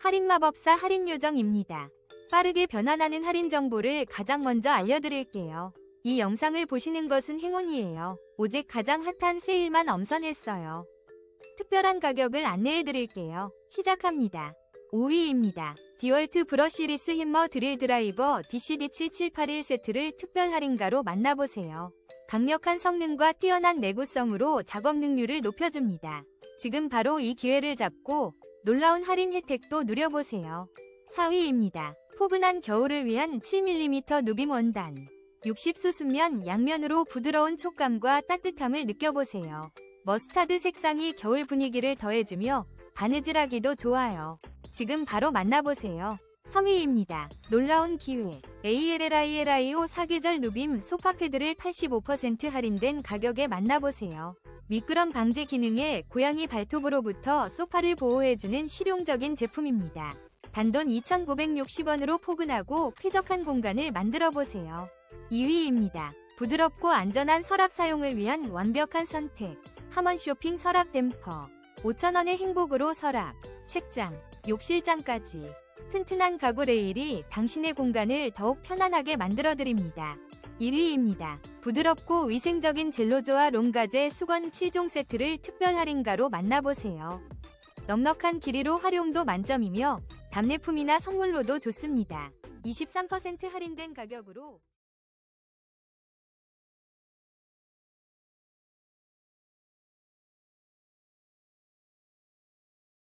할인 마법사 할인 요정입니다. 빠르게 변환하는 할인 정보를 가장 먼저 알려드릴게요. 이 영상을 보시는 것은 행운이에요. 오직 가장 핫한 세일만 엄선했어요. 특별한 가격을 안내해드릴게요. 시작합니다. 5위입니다. 디월트 브러쉬리스 힘머 드릴 드라이버 DCD7781 세트를 특별 할인가로 만나보세요. 강력한 성능과 뛰어난 내구성으로 작업 능률을 높여줍니다. 지금 바로 이 기회를 잡고 놀라운 할인 혜택도 누려보세요. 4위입니다. 포근한 겨울을 위한 7mm 누빔 원단. 60수수면 양면으로 부드러운 촉감과 따뜻함을 느껴보세요. 머스타드 색상이 겨울 분위기를 더해주며 바느질하기도 좋아요. 지금 바로 만나보세요. 3위입니다. 놀라운 기회. ALLILIO 사계절 누빔 소파 패드를 85% 할인된 가격에 만나보세요. 미끄럼 방지 기능에 고양이 발톱으로부터 소파를 보호해주는 실용적인 제품입니다. 단돈 2,960원으로 포근하고 쾌적한 공간을 만들어 보세요. 2위입니다. 부드럽고 안전한 서랍 사용을 위한 완벽한 선택. 하먼 쇼핑 서랍 댐퍼. 5,000원의 행복으로 서랍, 책장, 욕실장까지. 튼튼한 가구 레일이 당신의 공간을 더욱 편안하게 만들어드립니다. 1위입니다. 부드럽고 위생적인 젤로조와 롱가제 수건 7종 세트를 특별 할인가로 만나보세요. 넉넉한 길이로 활용도 만점이며 답례품이나 선물로도 좋습니다. 23% 할인된 가격으로